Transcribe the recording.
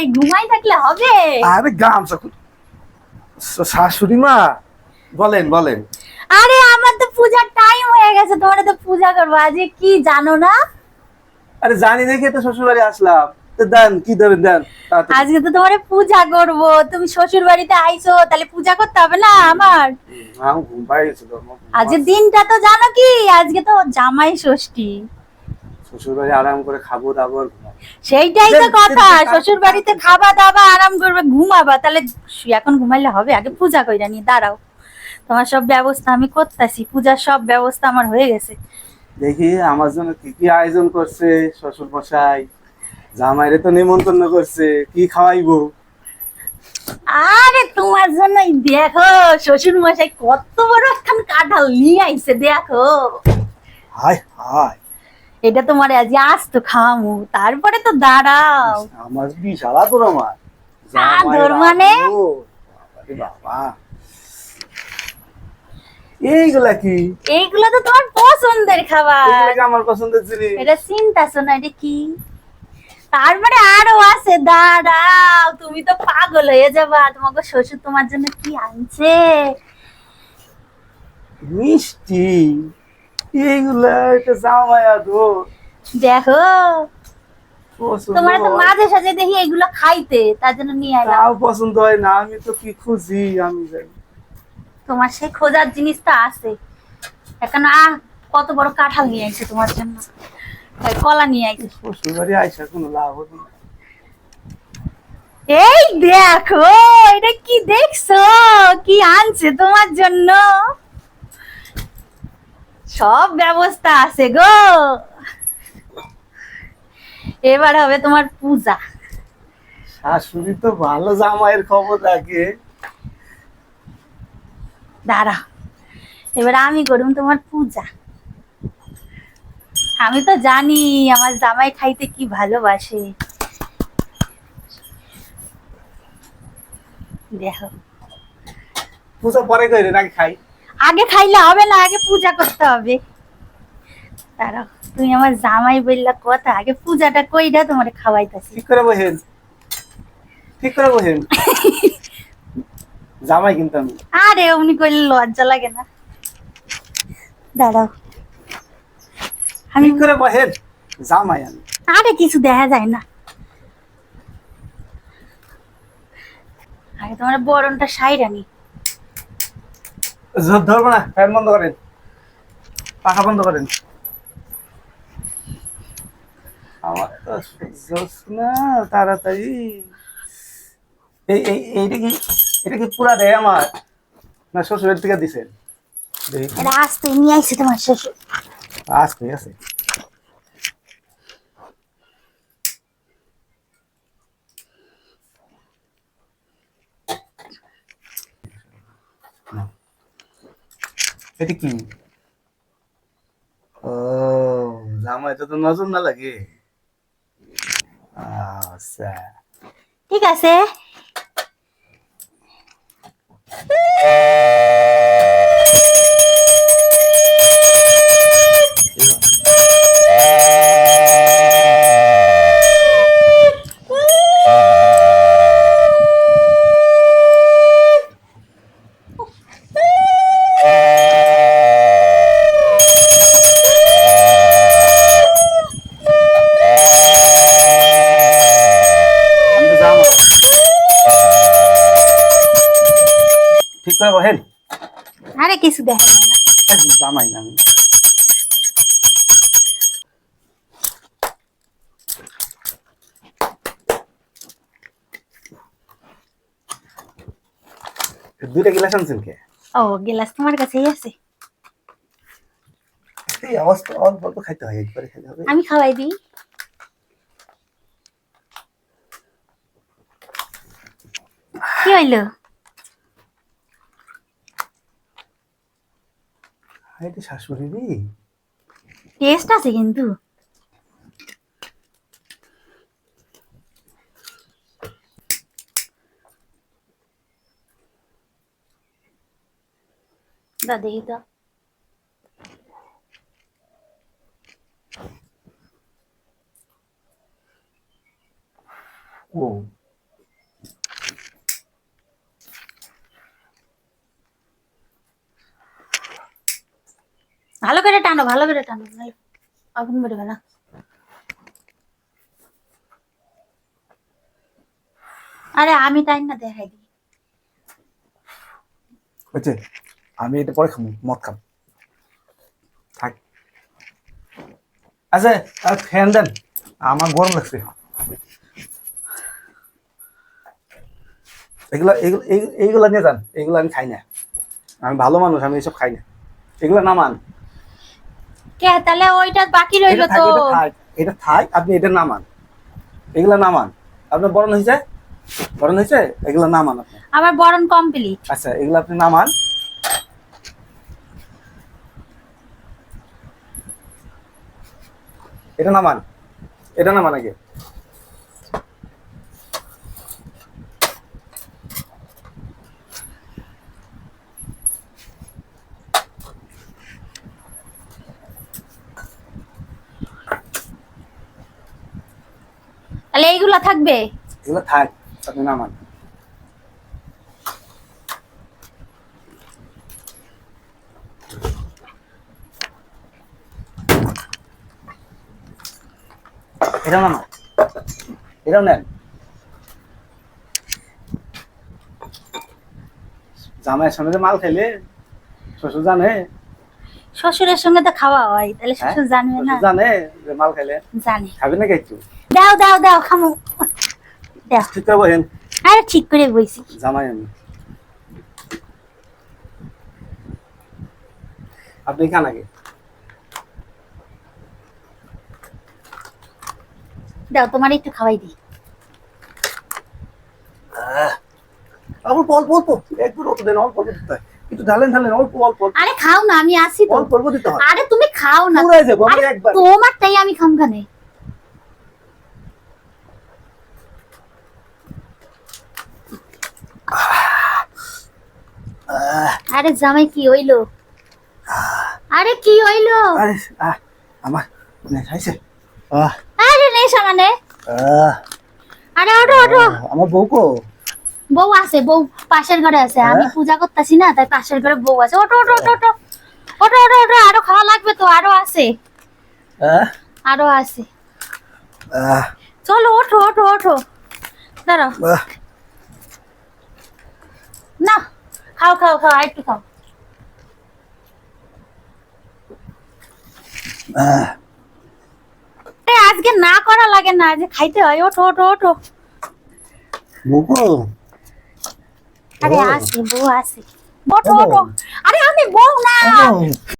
এই ঘুমাই থাকলে হবে? আরে গামছা খুল- শ- শাশুড়ি মা বলেন বলেন। আরে আমার তো পূজার টাইম হয়ে গেছে তোমার তো পূজা করব। আজকে কি জানো না? আরে জানি দেখে তো শ্বশুর বাড়ি আসলাম দেন কি দেবেন দেন আজকে তো তোমার পূজা করব। তুমি শ্বশুর বাড়িতে আইছো তাহলে পূজা করতে হবে না আমার? আজকে দিনটা তো জানো কি আজকে তো জামাই ষষ্ঠী। শ্বশুর বাড়ি আরাম করে খাব দাবো। সেইটাই তো কথা শ্বশুর বাড়িতে খাবা দাবা আরাম করবে ঘুমাবা তাহলে এখন ঘুমাইলে হবে আগে পূজা কইরা নি দাঁড়াও। তোমার সব ব্যবস্থা আমি করতেছি পূজার সব ব্যবস্থা আমার হয়ে গেছে। দেখি আমার জন্য কি কি আয়োজন করছে শ্বশুর মশাই জামাইরে তো নিমন্ত্রণ করছে কি খাওয়াইবো? আরে তোমার জন্যই দেখো শ্বশুর মশাই কত বড় একখান কাঁঠাল নিয়ে আইছে দেখো। হায় হায়। এটা তোমার আজ আসতো খামু তারপরে তো দাঁড়াও। আমার বিশাল আদর আমার? আদর মানে? বাবা। এইগুলা কি? এইগুলো তো তোমার পছন্দের খাবার। আমার পছন্দের জিনিস? এটা চিন্তাছো না এটা কি? তারপরে আরও আছে দাঁড়াও তুমি তো পাগল হয়ে যাবা। তোমাকে শ্বশুর তোমার জন্য কি আনছে? মিষ্টি। এইগুলা এটা দেখো তোমার তো মাঝে সাঝে দেখি এগুলো খাইতে তার জন্য নিয়ে তাও পছন্দ হয় না আমি তো কি খুঁজি আমি জানি। তোমার সেই খোঁজার আছে। এখন আহ কত বড় কাঁঠাল নিয়ে আইছে তোমার জন্য। কলা নিয়ে আইছে। শ্বশুর বাড়ি আইসা কোনো লাভ হবে না। এই দেখো এটা কি দেখছ? কি আনছে তোমার জন্য? সব ব্যবস্থা আছে গো। এবার হবে তোমার পূজা। শাশুড়ি তো ভালো জামাইয়ের খবর রাখে। দাঁড়া এবার আমি করুম তোমার পূজা। আমি তো জানি আমার জামাই খাইতে কি ভালোবাসে। দেখো। পূজা পরে করে নাকি খাই? আগে খাইলে হবে না আগে পূজা করতে হবে। দাঁড়াও তুমি আমার জামাই বললা কথা আগে পূজাটা কইরা তোমার খাওয়াইতাছি। ঠিক করে বহেন ঠিক করে বহেন জামাই কিন্তু আমি। আরে অমনি কইলে লজ্জা লাগে না। দাঁড়াও। আমি করে বহেন জামাই আমি। আরে কিছু দেখা যায় না। আগে তোমার বরণটা সাইরানি ধরবো না ফ্যান বন্ধ করেন। পাখা বন্ধ করেন। আমার তো জোস না তাড়াতাড়ি। এই এই এইটা কি এটা কি পুরা দেয় আমার? না শ্বশুরের থেকে এটা আসতে নিয়ে আইছে তোমার শ্বশুর। আজ ঠিক আছে এটা কি? ও জামাইটা তো নজর না লাগে। আচ্ছা। ঠিক আছে। ঠিক করে বহেন আরে কিছু দেখা যায় না। জামাই না দুইটা গিলাস আনছেন কে? ও গেলাস তোমার কাছেই আছে। এই অবস্থা অল্প অল্প খাইতে হয় একবারে খেতে হবে। আমি খাওয়াই দিই। কি হইল? এটা শাশুড়িরই টেস্ট আছে কিন্তু। দা দেখি তো। ও। ভালো করে টানো, ভালো করে টানো নাহলে আগুন বেরোবে না আরে আমি তাই না দেখাই দিই। হচ্ছে আমি এটা পরে খাব, মদ খাব। থাক। আচ্ছা ফ্যান দেন। আমার গরম লাগছে। এগুলা, এগুলো এই- এইগুলা নিয়ে যান। এগুলো আমি খাই না। আমি ভালো মানুষ, আমি এসব খাই না। এগুলো নামান কে? তাহলে ওইটা বাকি রইল তো। এটা থাক, আপনি এটা নামান। এগুলা নামান। আপনার বরণ হয়েছে? বরণ হয়েছে? এগুলা নামান আপনি। আমার বরণ কমপ্লিট আচ্ছা এগুলো আপনি নামান। এটা নামান। এটা নামান আগে। তাহলে এইগুলা থাকবে? এগুলো থাক আপনি নামান এটা নামান এটাও নেন। জামাইয়ের সঙ্গে মাল খেলে শ্বশুর জানে। শ্বশুরের সঙ্গে তো খাওয়া হয় তাহলে হ্যাঁ? শ্বশুর জানবে না। জানে যে মাল খেলে জানে। খাবি নাকি একটু? দাও দাও দাও খামু। দাও। ঠিক করে বহেন আরে ঠিক করে বইছি। জামাই আমি। আপনি খান আগে। দাও তোমার একটু খাওয়াই দিই। অল্প অল্প একটু অল্প দেন অল্প অল্প দিতে একটু ঢালেন ঢালেন অল্প অল্প আরে খাও না আমি আসি তো। অল্প অল্প দিতে আরে তুমি খাও না। পুরাই যাব একবার। তোমারটাই আমি খামখানে আহ, আরে জামাই কি হইল? আরে কি হইল? আরে আমার নেট হয়েছে আরে নেই সামানে আরে ওঠো ওঠো। আমার বউ কো? বউ আছে বউ পাশের ঘরে আছে। আমি হ্যাঁ? পূজা করতেছি না তাই পাশের ঘরে বউ আছে। ওঠো ওঠো ওঠো ওঠো। ওঠো ওঠো ওঠো আরও খাওয়া লাগবে তো আরও আছে। আরও আছে। চলো ওঠো ওঠো ওঠো। দাঁড়াও আহ, না খাও খাও খাও আর একটু খাও। আজকে না করা লাগে না যে খাইতে হয়। ওঠো ওঠো ওঠো। বউ কো আরে আসি বউ আসি। ওঠো। ওঠো আরে আমি বউ না।